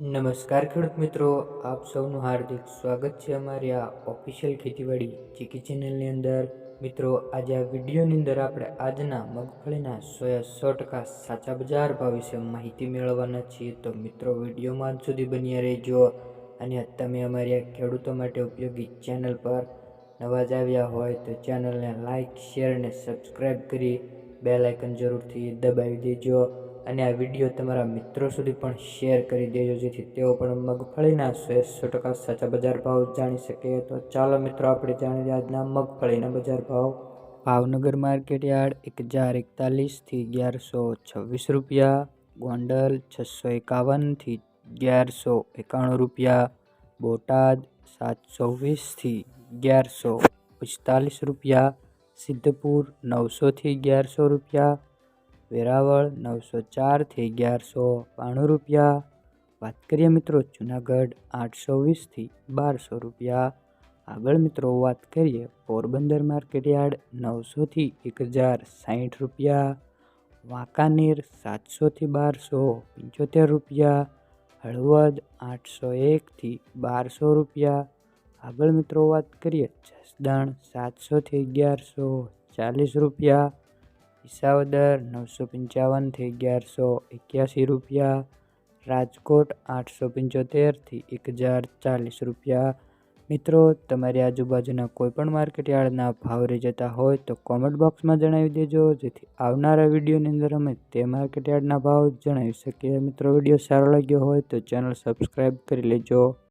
નમસ્કાર ખેડૂત મિત્રો, આપ સૌનું હાર્દિક સ્વાગત છે અમારી આ ઓફિશિયલ ખેતીવાડી ચીકી ચેનલની અંદર. મિત્રો, આજે આ વિડીયોની અંદર આપણે આજના મગફળીના સોયા સો ટકા સાચા બજાર ભાવ વિશે માહિતી મેળવવાના છીએ. તો મિત્રો વિડીયોમાં અંત સુધી બન્યા રહેજો. અને તમે અમારી આ ખેડૂતો માટે ઉપયોગી ચેનલ પર નવા જ આવ્યા હોય તો ચેનલને લાઇક શેર અને સબસ્ક્રાઈબ કરી બે લાઇકન જરૂરથી દબાવી દેજો. અને આ વીડિયો તમારા મિત્રો સુધી પણ શેર કરી દેજો, જેથી તેઓ પણ મગફળીના સો ટકા સાચા બજાર ભાવ જાણી શકે. તો ચાલો મિત્રો, આપણે જાણીએ આજના મગફળીના બજાર ભાવ. ભાવનગર માર્કેટ યાર્ડ એક હજાર એકતાલીસથી અગિયારસો છવ્વીસ રૂપિયા. ગોંડલ છસો એકાવનથી અગિયારસો એકાણું રૂપિયા. બોટાદ સાતસો વીસથી અગિયારસો પિસ્તાલીસ રૂપિયા. સિદ્ધપુર નવસોથી અગિયારસો રૂપિયા. વેરાવળ નવસો ચારથી અગિયારસો બાણું રૂપિયા. વાત કરીએ મિત્રો જુનાગઢ આઠસો વીસથી બારસો રૂપિયા. આગળ મિત્રો વાત કરીએ પોરબંદર માર્કેટ યાર્ડ નવસોથી એક હજાર સાઠ રૂપિયા. વાંકાનેર સાતસોથી બારસો પંચોતેર રૂપિયા. હળવદ આઠસો એકથી બારસો રૂપિયા. આગળ મિત્રો વાત કરીએ જસદણ સાતસોથી અગિયારસો ચાલીસ રૂપિયા. વિસાવદર નવસો પંચાવનથી અગિયારસો એક્યાસી રૂપિયા, રાજકોટ આઠસો પંચોતેરથી એક હજાર ચાલીસ રૂપિયા. મિત્રો, તમારી આજુબાજુના કોઈપણ માર્કેટયાર્ડના ભાવ રહી જતા હોય તો કોમેન્ટ બોક્સમાં જણાવી દેજો, જેથી આવનારા વિડીયોની અંદર અમે તે માર્કેટયાર્ડના ભાવ જણાવી શકીએ. મિત્રો વીડિયો સારો લાગ્યો હોય તો ચેનલ સબસ્ક્રાઈબ કરી લેજો.